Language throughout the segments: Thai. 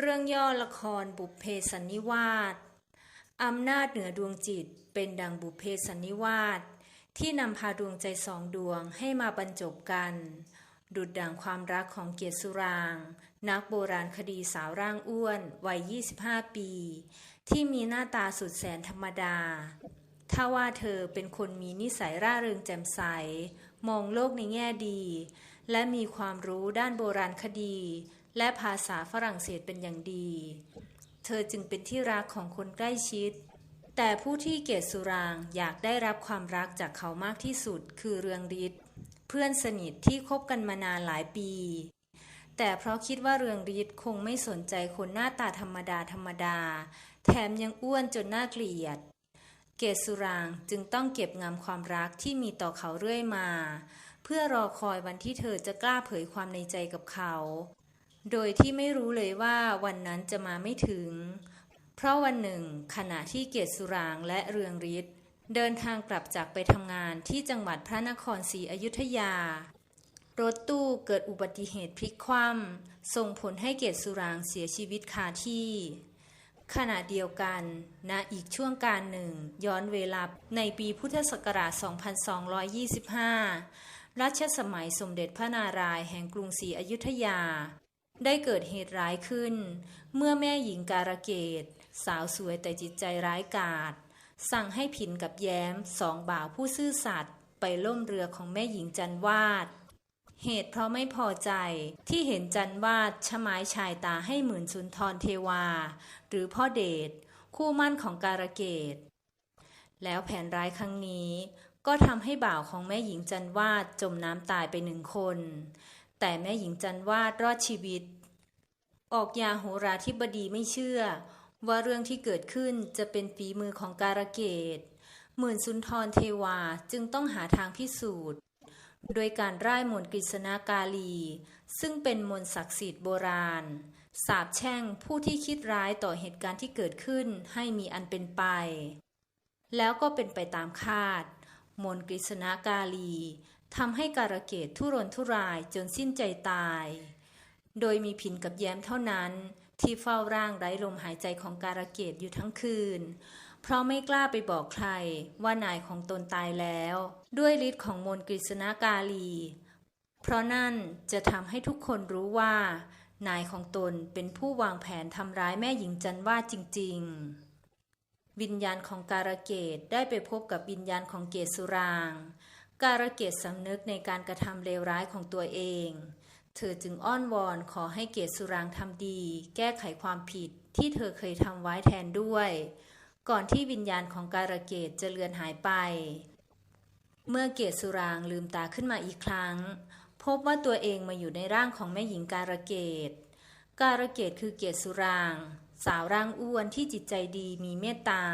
เรื่องย่อละครบุพเพสันนิวาสอำนาจเหนือดวงจิตเป็นดังบุพเพสันนิวาสที่นำพาดวงใจสองดวงให้มาบรรจบกัน ดุดดังความรักของเกียรติสุราง นักโบราณคดีสาวร่างอ้วนวัย 25 ปี ที่มีหน้าตาสุดแสนธรรมดา ถ้าว่าเธอเป็นคนมีนิสัยร่าเริงแจ่มใส มองโลกในแง่ดี และมีความรู้ด้านโบราณคดี และภาษาฝรั่งเศสเป็นอย่างดี เธอจึงเป็นที่รักของคนใกล้ชิด แต่ผู้ที่เกลียดสุรางอยากได้รับความรักจากเขามากที่สุดคือเรืองฤทธิ์เพื่อนสนิทที่คบกันมานานหลายปี แต่เพราะคิดว่าเรืองฤทธิ์คงไม่สนใจคนหน้าตาธรรมดาธรรมดา แถมยังอ้วนจนน่าเกลียด เกศสุรางจึงต้องเก็บงำความรักที่มีต่อเขาเรื่อยมา เพื่อรอคอยวันที่เธอจะกล้าเผยความในใจกับเขา โดยที่ไม่รู้เลยว่าวันนั้นจะมาไม่ถึง เพราะวันหนึ่ง ขณะที่เกศสุรางและเรืองฤทธิ์เดินทางกลับจากไปทำงานที่จังหวัดพระนครศรีอยุธยา รถตู้เกิดอุบัติเหตุพลิกคว่ำส่งผลให้เกศสุรางเสียชีวิตคาที่ ขณะเดียวกันณอีกช่วงการหนึ่ง ย้อนเวลาในปีพุทธศักราช 2225 รัชสมัยสมเด็จพระนารายณ์แห่งกรุงศรีอยุธยา ได้เกิดเหตุร้ายขึ้น เมื่อแม่หญิงการะเกดสาวสวยแต่จิตใจร้ายกาจสั่งให้ผินกับแย้มสองบ่าวผู้ซื่อสัตย์ไปล่มเรือของแม่หญิงจันวาด เหตุเพราะไม่พอใจที่เห็นจันวาดชมายชายตาให้หมื่นสุนทรเทวา หรือพ่อเดชคู่มั่นของการะเกดแล้วแผนร้ายครั้งนี้ ก็ทำให้บ่าวของแม่หญิงจันวาดจมน้ำตายไปหนึ่งคน แต่แม่หญิงจันวาดรอดชีวิต ออกยาโหราธิบดีไม่เชื่อ ว่าเรื่องที่เกิดขึ้นจะเป็นฝีมือของการะเกดหมื่นสุนทรเทวาจึงต้องหาทางพิสูจน์ โดยการร่ายมนต์กฤษณากาลี ซึ่งเป็นมนต์ศักดิ์สิทธิ์โบราณ สาบแช่งผู้ที่คิดร้ายต่อเหตุการณ์ที่เกิดขึ้นให้มีอันเป็นไป แล้วก็เป็นไปตามคาด มนต์กฤษณากาลี ทำให้การะเกดทุรนทุรายจนสิ้นใจตาย โดยมีผินกับแย้มเท่านั้น ที่เฝ้าร่างไร้ลมหายใจของการะเกดอยู่ทั้งคืน เพราะไม่กล้าไปบอกใครว่านายของตนตายแล้ว ด้วยฤทธิ์ของมนกฤษณากาลี เพราะนั่นจะทำให้ทุกคนรู้ว่า นายของตนเป็นผู้วางแผนทำร้ายแม่หญิงจันวาจริง ๆวิญญาณของการะเกดได้ไปพบกับวิญญาณของเกศสุราง การะเกดสำนึกในการกระทำเลวร้ายของตัวเอง เธอจึงอ้อนวอนขอให้เกศสุรางทำดี แก้ไขความผิดที่เธอเคยทำไว้แทนด้วย ก่อนที่วิญญาณของการะเกดจะเลือนหายไป เมื่อเกศสุรางลืมตาขึ้นมาอีกครั้ง พบว่าตัวเองมาอยู่ในร่างของแม่หญิงการะเกดการะเกดคือเกศสุราง สาวร่างอ้วนที่จิตใจดีมีเมตตา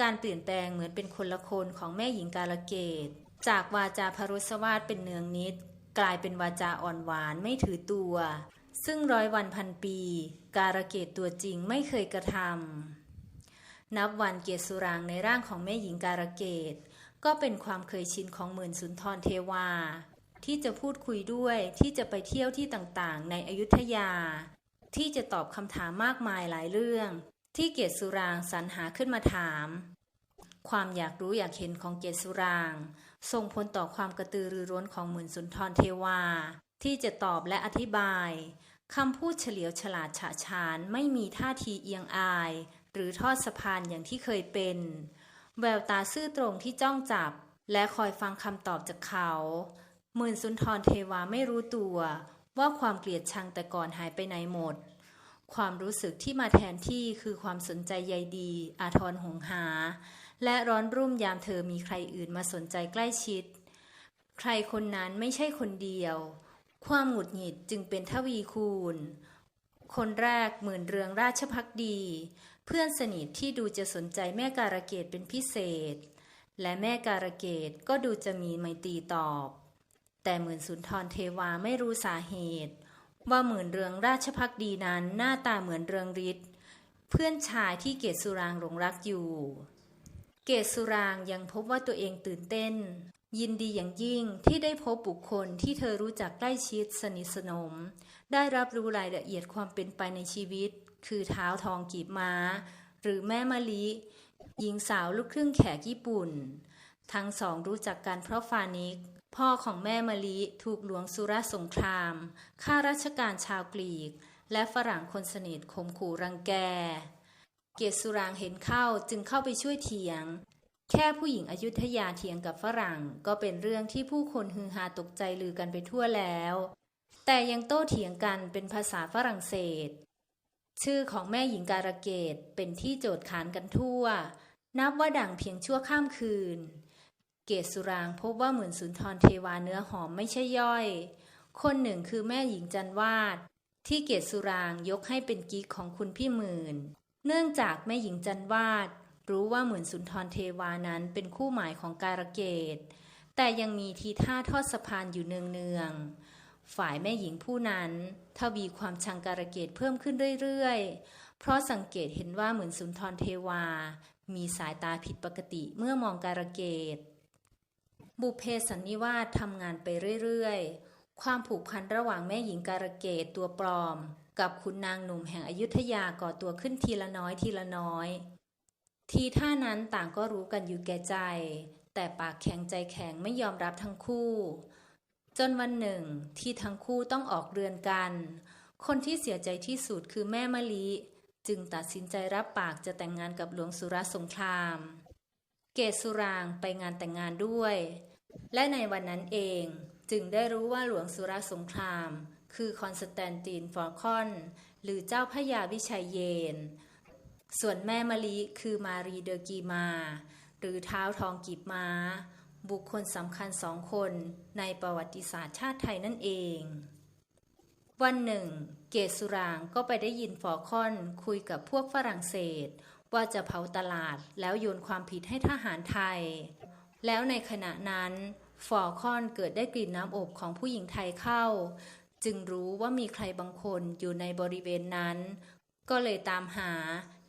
การเปลี่ยนแปลงเหมือนเป็นคนละคนของแม่หญิงกาลเกต จากวาจาพรุสวาสเป็นเนืองนิด กลายเป็นวาจาอ่อนหวานไม่ถือตัว ซึ่งร้อยวันพันปี การะเกตตัวจริงไม่เคยกระทำนับวันเกศสุรางในร่างของแม่หญิงการะเกต ก็เป็นความเคยชินของหมื่นสุนทรเทวา ที่จะพูดคุยด้วยที่จะไปเที่ยวที่ต่างๆ ในอยุธยา ที่จะตอบคำถามมากมายหลายเรื่อง ที่เกศสุรางสรรหาขึ้นมาถาม ความอยากรู้อยากเห็นของเกศสุราง ส่งผลต่อความกระตือรือร้นของหมื่นสุนทรเทวา ที่จะตอบและอธิบายคำพูดเฉลียวฉลาดฉะฉานไม่มีท่าทีเอียงอาย หรือทอดสะพานอย่างที่เคยเป็น แววตาซื่อตรงที่จ้องจับ และคอยฟังคำตอบจากเขาหมื่นสุนทรเทวาไม่รู้ตัว ว่าความเกลียดชังแต่ก่อนหายไปไหนหมด ความรู้สึกที่มาแทนที่คือความสนใจใยดี อาทรหงหา และร้อนรุ่มยามเธอมีใครอื่นมาสนใจใกล้ชิด ใครคนนั้นไม่ใช่คนเดียว ความหงุดหงิดจึงเป็นทวีคูณ คนแรกหมื่นเรืองราชพักดี เพื่อนสนิทที่ดูจะสนใจแม่การะเกดเป็นพิเศษ และแม่การะเกดก็ดูจะมีไมตรีตอบ แต่หมื่นสุนทรเทวาไม่รู้สาเหตุ ว่าหมื่นเรืองราชพักดีนั้นหน้าตาเหมือนเรืองฤทธิ์เพื่อนชายที่เกศสุรางหลงรักอยู่ เกศสุรางยังพบว่าตัวเองตื่นเต้น ยินดีอย่างยิ่งที่ได้พบบุคคลที่เธอรู้จักใกล้ชิดสนิทสนม ได้รับรู้รายละเอียดความเป็นไปในชีวิต คือเท้าทองกีบม้า หรือแม่มะลิหญิงสาวลูกครึ่งแขกญี่ปุ่น ทั้งสองรู้จักกันเพราะฟานิก พ่อของแม่มะลิถูกหลวงสุรสงคราม ข้าราชการชาวกรีก และฝรั่งคนสนิทข่มขู่รังแก เกศสุรางเห็นเข้าจึงเข้าไปช่วยเถียง แค่ผู้หญิงอายุธยาเถียงกับฝรั่ง ก็เป็นเรื่องที่ผู้คนฮือฮาตกใจลือกันไปทั่วแล้ว แต่ยังโต้เถียงกันเป็นภาษาฝรั่งเศส ชื่อของแม่หญิงการะเกดเป็นที่โจทย์ขานกันทั่ว นับว่าดังเพียงชั่วข้ามคืน เกศสุรางพบว่าเหมือนสุนทรเทวาเนื้อหอมไม่ใช่ย่อย คนหนึ่งคือแม่หญิงจันวาด ที่เกศสุรางยกให้เป็นกิ๊กของคุณพี่หมื่น เนื่องจากแม่หญิงจันวาด รู้ว่าเหมือนสุนทรเทวานั้นเป็นคู่หมายของการะเกดแต่ยังมีทีท่าทอดสะพานอยู่เนืองๆ ฝ่ายแม่หญิงผู้นั้นทวีความชังการะเกดเพิ่มขึ้นเรื่อยๆ เพราะสังเกตเห็นว่าเหมือนสุนทรเทวา มีสายตาผิดปกติเมื่อมองการะเกด บุเพสันนิวาสทำงานไปเรื่อยๆ ความผูกพันระหว่างแม่หญิงการะเกดตัวปลอม กับคุณนางหนุ่มแห่งอยุธยาก่อตัวขึ้นทีละน้อยทีละน้อย ทีท่านั้นต่างก็รู้กันอยู่แก่ใจ แต่ปากแข็งใจแข็งไม่ยอมรับทั้งคู่ จนวันหนึ่งที่ทั้งคู่ต้องออกเรือนกัน คนที่เสียใจที่สุดคือแม่มะลิ จึงตัดสินใจรับปากจะแต่งงานกับหลวงสุรสงคราม เกศสุรางไปงานแต่งงานด้วย และในวันนั้นเองจึงได้รู้ว่าหลวงสุรสงคราม คือคอนสแตนตินฟอร์คอน หรือเจ้าพระยาวิชัยเยน ส่วนแม่มะลิคือมารีเดอกีมา หรือเท้าทองกีบม้า บุคคลสำคัญสองคนในประวัติศาสตร์ชาติไทยนั่นเอง วันหนึ่ง เกศสุรางก็ไปได้ยินฟอร์คอนคุยกับพวกฝรั่งเศส ว่าจะเผาตลาดแล้วโยนความผิดให้ทหารไทย แล้วในขณะนั้นฟอร์คอนเกิดได้กลิ่นน้ำอบของผู้หญิงไทยเข้า จึงรู้ว่ามีใครบางคนอยู่ในบริเวณนั้น ก็เลยตามหา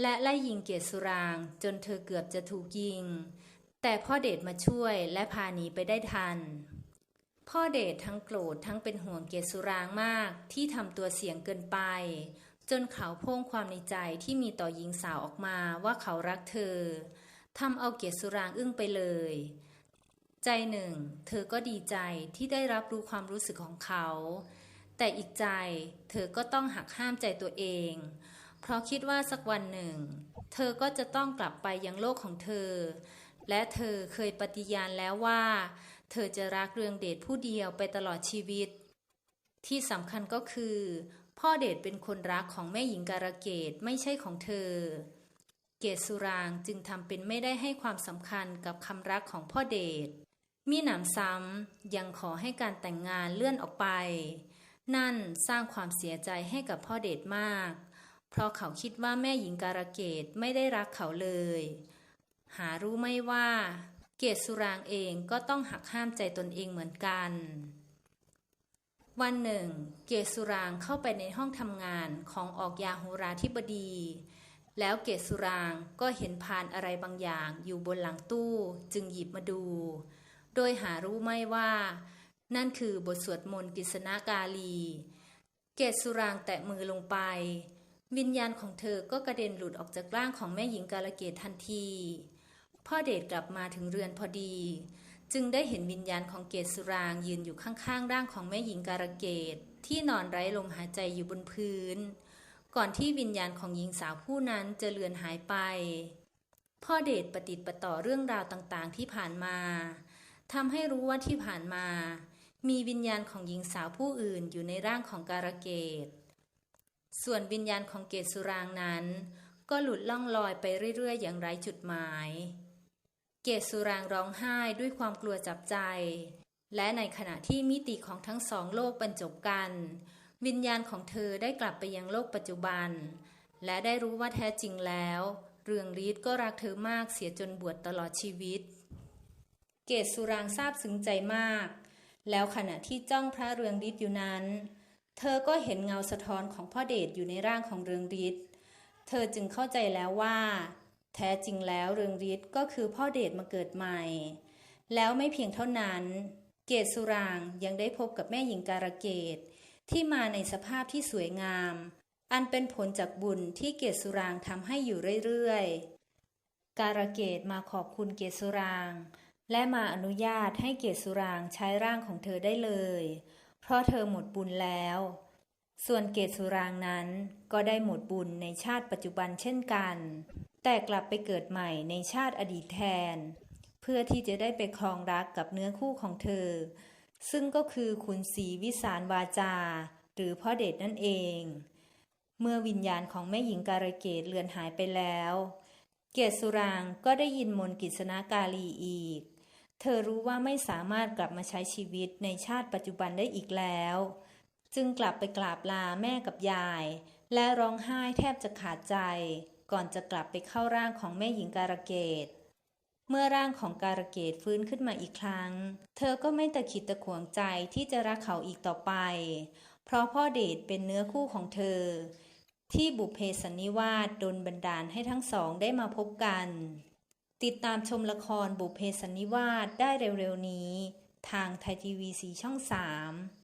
และไล่ยิงเกศสุราง จนเธอเกือบจะถูกยิง แต่พ่อเดชมาช่วยและพาหนีไปได้ทัน พ่อเดชทั้งโกรธทั้งเป็นห่วงเกศสุรางมากที่ทำตัวเสี่ยงเกินไป จนเขาโพ่งความในใจที่มีต่อหญิงสาวออกมาว่าเขารักเธอทำเอาเกศสุรางอึ้งไปเลย ใจหนึ่ง เธอก็ดีใจที่ได้รับรู้ความรู้สึกของเขา แต่อีกใจเธอก็ต้องหักห้ามใจตัวเอง เพราะคิดว่าสักวันหนึ่ง เธอก็จะต้องกลับไปยังโลกของเธอ และเธอเคยปฏิญาณแล้วว่า เธอจะรักเรืองเดชผู้เดียวไปตลอดชีวิต ที่สำคัญก็คือ พ่อเดชเป็นคนรักของแม่หญิงการะเกดไม่ใช่ของเธอ เกศสุรางจึงทำเป็นไม่ได้ให้ความสำคัญกับคำรักของพ่อเดช มีหนำซ้ำยังขอให้การแต่งงานเลื่อนออกไป นั่นสร้างความเสียใจให้กับพ่อเดชมาก เพราะเขาคิดว่าแม่หญิงการะเกดไม่ได้รักเขาเลย หารู้ไม่ว่า เกศสุรางเองก็ต้องหักห้ามใจตนเองเหมือนกัน วันหนึ่ง เกศสุรางเข้าไปในห้องทำงานของออกยาโหราธิบดี แล้วเกศสุรางก็เห็นพานอะไรบางอย่างอยู่บนหลังตู้จึงหยิบมาดู โดยหารู้ไม่ว่า นั่นคือบทสวดมนต์กฤษณากาลี เกศสุรางแตะมือลงไป วิญญาณของเธอก็กระเด็นหลุดออกจากร่างของแม่หญิงกาลเกตทันที พ่อเดชกลับมาถึงเรือนพอดี จึงได้เห็นวิญญาณของเกศสุรางยืนอยู่ข้างๆ ร่างของแม่หญิงการะเกดที่นอนไร้ลมหายใจอยู่บนพื้น ก่อนที่วิญญาณของหญิงสาวผู้นั้นจะเลือนหายไป พ่อเดชปฏิติดประต่อเรื่องราวต่างๆที่ผ่านมาทำให้รู้ว่าที่ผ่านมา มีวิญญาณของหญิงสาวผู้อื่นอยู่ในร่างของการะเกดส่วนวิญญาณของเกศสุรางนั้น ก็หลุดล่องลอยไปเรื่อยๆ อย่างไร้จุดหมาย เกศสุรางร้องไห้ด้วยความกลัวจับใจ และในขณะที่มิติของทั้งสองโลกบรรจบกัน วิญญาณของเธอได้กลับไปยังโลกปัจจุบัน และได้รู้ว่าแท้จริงแล้ว เรืองฤทธิ์ก็รักเธอมากเสียจนบวชตลอดชีวิต เกศสุรางทราบซึ้งใจมาก แล้วขณะที่จ้องพระเรืองฤทธิ์อยู่นั้น เธอก็เห็นเงาสะท้อนของพ่อเดชอยู่ในร่างของเรืองฤทธิ์เธอจึงเข้าใจแล้วว่า แท้จริงแล้วเรืองฤทธิ์ก็คือพ่อเดชมาเกิดใหม่ แล้วไม่เพียงเท่านั้น เกศสุรางยังได้พบกับแม่หญิงการะเกดที่มาในสภาพที่สวยงาม อันเป็นผลจากบุญที่เกศสุรางทำให้อยู่เรื่อยๆ การะเกดมาขอบคุณเกศสุราง และมาอนุญาตให้เกศสุรางใช้ร่างของเธอได้เลย เพราะเธอหมดบุญแล้ว ส่วนเกศสุรางนั้นก็ได้หมดบุญในชาติปัจจุบันเช่นกัน แต่กลับไปเกิดใหม่ในชาติอดีตแทน เพื่อที่จะได้ไปครองรักกับเนื้อคู่ของเธอ ซึ่งก็คือขุนศรีวิสารวาจา หรือพ่อเดชนั่นเอง เมื่อวิญญาณของแม่หญิงการเกดเลือนหายไปแล้ว เกศสุรางก็ได้ยินมนต์กิษณากาลีอีก เธอรู้ว่าไม่สามารถกลับมาใช้ชีวิตในชาติปัจจุบันได้อีกแล้ว จึงกลับไปกราบลาแม่กับยาย และร้องไห้แทบจะขาดใจ ก่อนจะกลับไปเข้าร่างของแม่หญิงการะเกดเมื่อร่างของการะเกดฟื้นขึ้นมาอีกครั้ง เธอก็ไม่ตะขิดตะขวงใจที่จะรักเขาอีกต่อไป เพราะพ่อเดชเป็นเนื้อคู่ของเธอ ที่บุพเพสันนิวาสดนบันดาลให้ทั้งสองได้มาพบกัน ติดตามชมละครบุพเพสันนิวาสได้เร็วๆนี้ ทางไทยทีวีสีช่อง 3